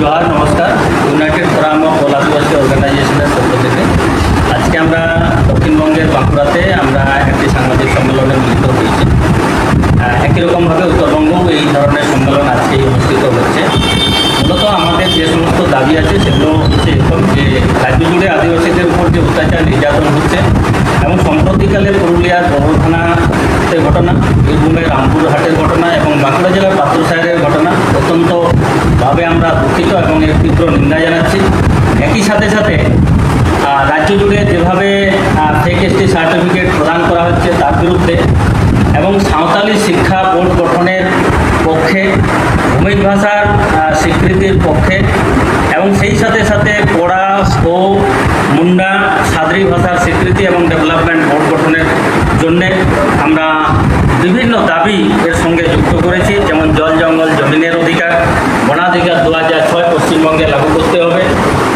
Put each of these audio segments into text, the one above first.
জোহার নমস্কার। United forum of all Adivasi অর্গানাইজেশনের পক্ষ থেকে। আজকে আমরা দক্ষিণবঙ্গের বাঁকুড়াতে আমরা একটি সাংবাদিক সম্মেলনে মিলিত হয়েছি। একই রকমভাবে উত্তরবঙ্গেও এই ধরনের সম্মেলন আজকেই অনুষ্ঠিত হচ্ছে। মূলত আমাদের যে সমস্ত দাবি আছে, সেগুলো হচ্ছে এরকম যে রাজ্য জুড়ে আদিবাসীদের উপর যে অত্যাচার, নির্যাতন হচ্ছে এবং সম্প্রতিকালে পুরুলিয়ার বড়থানাতে ঘটনা বীরভূমের রামপুরহাটের ঘটনা এবং বাঁকুড়া জেলার পাত্রসাহের ঘটনা অত্যন্তভাবে আমরা দুঃখিত এবং এর তীব্র নিন্দা জানাচ্ছি। একই সাথে সাথে রাজ্য জুড়ে যেভাবে ফেক এসটি সার্টিফিকেট প্রদান করা হচ্ছে তার বিরুদ্ধে এবং সাঁওতালি শিক্ষা বোর্ড গঠনের পক্ষে, ভূমিক ভাষার স্বীকৃতির পক্ষে এবং সেই সাথে সাথে পড়া ও মুন্ডা সাদরি ভাষার স্বীকৃতি এবং ডেভেলপমেন্ট বোর্ড গঠনের জন্যে আমরা বিভিন্ন দাবি এর সঙ্গে যুক্ত করেছি। যেমন জল জঙ্গল জমিনের অধিকার বনাধিকার দু হাজার ছয় পশ্চিমবঙ্গে লাগু করতে হবে।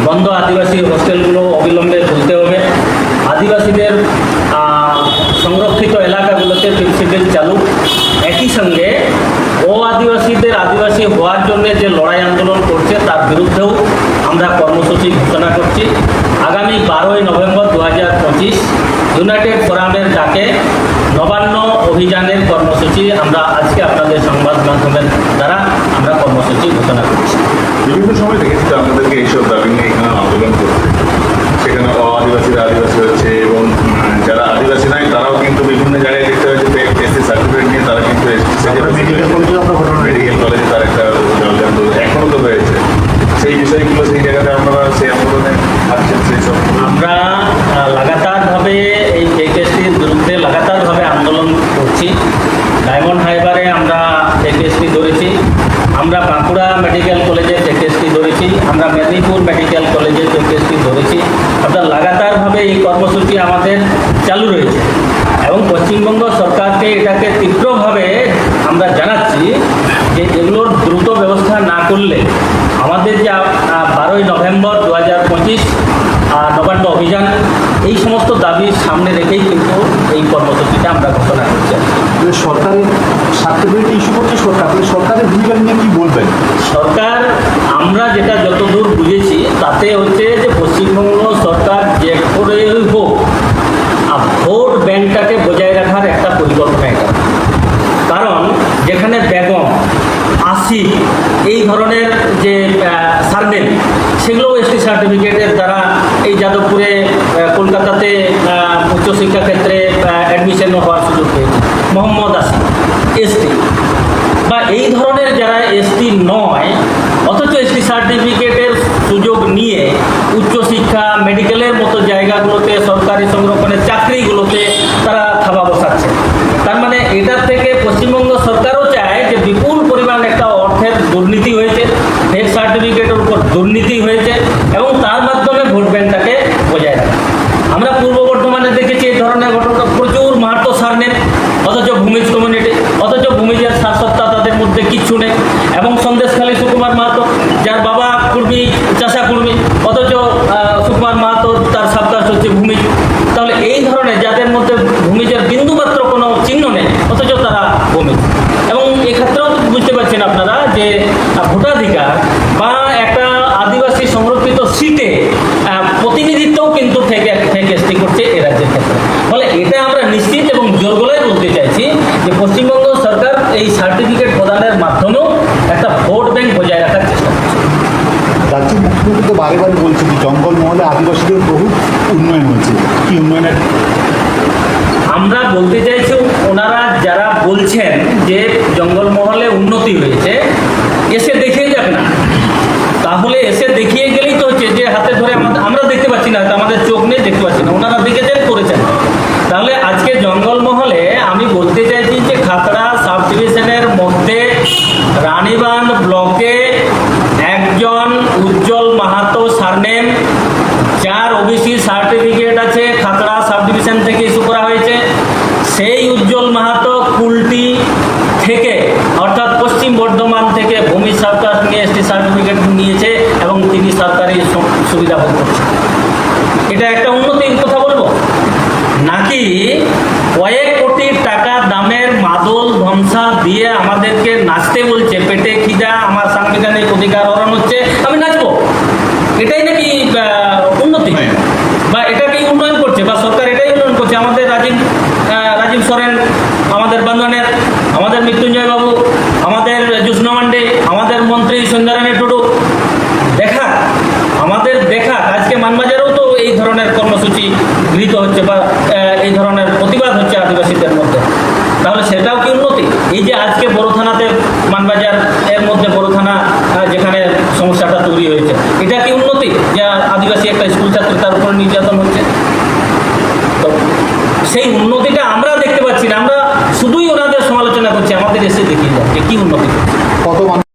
বন্ধ আদিবাসী হোস্টেলগুলো অবিলম্বে খুলতে হবে। আদিবাসীদের সংরক্ষিত এলাকাগুলোতে প্রিন্সিপাল চালু। একই সঙ্গে ও আদিবাসীদের আদিবাসী হওয়ার জন্য যে লড়াই আন্দোলন করছে তার বিরুদ্ধেও আমরা কর্মসূচি ঘোষণা করছি আগামী বারোই নভেম্বর দু হাজার পঁচিশ ইউনাইটেড ফোরামের ডাকে নবান্ন অভিযানের কর্মসূচি আমরা আজকে আপনাদের সংবাদ মাধ্যমের দ্বারা আমরা কর্মসূচি ঘোষণা করছি। বিভিন্ন সময় দেখেছি তো আপনাদেরকে এইসব দাবি নিয়ে এখানে আন্দোলন করতে সেখানে আদিবাসীরা আদিবাসী হচ্ছে এবং উম, যারা আদিবাসী নাই তারাও কিন্তু বিভিন্ন জায়গায় দেখতে হয়েছে এসসি সার্টিফিকেট নিয়ে তারা কিন্তু মেডিকেল কলেজে আমরা ঘটনা মেডিকেল কলেজে তার একটা জলদি আন্দোলন এখনও তো হয়েছে সেই বিষয়গুলো সেই জায়গাতে আপনারা সেই আন্দোলনে থাকছেন সেই সব আমরা আহ, লাগাতারভাবে এই কেকেএসটির বিরুদ্ধে লাগাতারভাবে আন্দোলন করছি ডায়মন্ড হাইবারে আমরা কেকেএসটি ধরেছি আমরা বাঁকুড়া মেডিকেল কলেজে কেকেএসটি ধরেছি। আমরা মেদিনীপুর মেডিকেল কলেজে কেকেএসটি ধরেছি। অর্থাৎ লাগাতারভাবে এই কর্মসূচি আমাদের চালু রয়েছে। এবং পশ্চিমবঙ্গ সরকারকে এটাকে তীব্রভাবে আমরা জানাচ্ছি যে এগুলোর দ্রুত ব্যবস্থা না করলে আমাদের যে বারোই নভেম্বর দু হাজার পঁচিশ নবান্ন অভিযান, এই সমস্ত দাবির সামনে রেখেই কিন্তু এই কর্মসূচিটা আমরা ঘোষণা করছি। যে সরকারের সার্টিফিকেট ইস্যু করছে সরকার তাহলে সরকারের ভূমিকা নিয়ে কি বলবেন? সরকার, আমরা যেটা যতদূর বুঝেছি, তাতে হচ্ছে যে পশ্চিমবঙ্গ সরকার যে করেই হোক ভোট ব্যাংকটাকে বজায় রাখার একটা পরিকল্পনা এটা। কারণ, যেখানে বেগম আসি এই ধরনের যে সার্ভেন সেগুলো এসটি সার্টিফিকেটের দ্বারা এই যাদবপুরে কলকাতাতে উচ্চশিক্ষা ক্ষেত্রে অ্যাডমিশন হওয়ার সুযোগ পেয়েছে মোহাম্মদ আসি এসটি বা এই ধরনের যারা এসটি নয় অথচ এসটি সার্টিফিকেটের সুযোগ নিয়ে উচ্চশিক্ষা মেডিকেলের মতো জায়গাগুলোতে, সরকারি সংরক্ষণের চাকরিগুলোতে তারা থাবা বসাচ্ছে। তার মানে এটার থেকে পশ্চিমবঙ্গ সরকারও চায় যে বিপুল পরিমাণ একটা অর্থের দুর্নীতি হয়েছে ফেক সার্টিফিকেটের উপর দুর্নীতি হয়েছে এবং তার মাধ্যমে ভোট ব্যাংকটাকে বজায় রাখে। আমরা পূর্ব বর্ধমানে দেখেছি এই ধরনের ঘটনা, প্রচুর মাহাতো সার নেন, অথচ ভূমিজ কমিউনিটি অথচ ভূমিজের সারসত্তা তাদের মধ্যে কিচ্ছু নেই, এবং সন্দেশখালী সুকুমার মাহাতো যার বাবা কুর্মী চাষা কুর্মী অথচ আহ, সুকুমার মাহাতো তার সাবকাশ হচ্ছে ভূমিজ তাহলে এই ধরনের যাদের মধ্যে ভূমিজের বিন্দুমাত্র কোনো চিহ্ন নেই অথচ তারা ভূমিজ এবং এক্ষেত্রেও তো বুঝতে পারছেন আপনারা যে আহ, ভোটাধিকার বা একটা আদিবাসী সংরক্ষিত সিটে আহ, প্রতিনিধিত্বও কিন্তু থেকে থেকে এসটি করছে এ রাজ্যের ক্ষেত্রে ফলে এটা আমরা নিশ্চিত এবং জোর গলায় বলতে চাইছি যে পশ্চিমবঙ্গ সরকার এই সার্টিফিকেট প্রদানের মাধ্যমেও একটা ভোট ব্যাংক বজায় রাখার চেষ্টা করছে। রাজ্যের মুখ্যমন্ত্রী তো বারে বারে বলছেন যে জঙ্গলমহলে আদিবাসীদের বহু উন্নয়ন হয়েছে। কি উন্নয়নের? আমরা বলতে চাইছি ওনারা যারা বলছেন যে জঙ্গলমহলে উন্নতি হয়েছে এসে দেখিয়ে যাক না। তাহলে এসে দেখিয়ে গেলেই তো হচ্ছে যে হাতে ধরে আমরা দেখতে পাচ্ছি না আমাদের চোখ নেই দেখতে পাচ্ছি না। ওনারা দেখেছেন করেছেন তাহলে আজকে জঙ্গলমহলে আমি বলতে চাইছি যে খাতড়া সাব ডিভিশনের মধ্যে ব্লকে একজন উজ্জ্বল মাহাতো সারনেম যার ওবিসি সার্টিফিকেট আছে, খাতড়া সাব ডিভিশন থেকে ইস্যু করা হয়েছে। সেই উজ্জ্বল মাহাতো কুলটি থেকে, অর্থাৎ পশ্চিম বর্ধমান থেকে ভূমি সরকার নিয়ে এসটি সার্টিফিকেট নিয়েছে এবং তিনি সরকারি সুবিধা ভোগ করছেন। বিবাদ হচ্ছে আদিবাসীদের মধ্যে। তাহলে সেটাও কি উন্নতি? এই যে আজকে বড়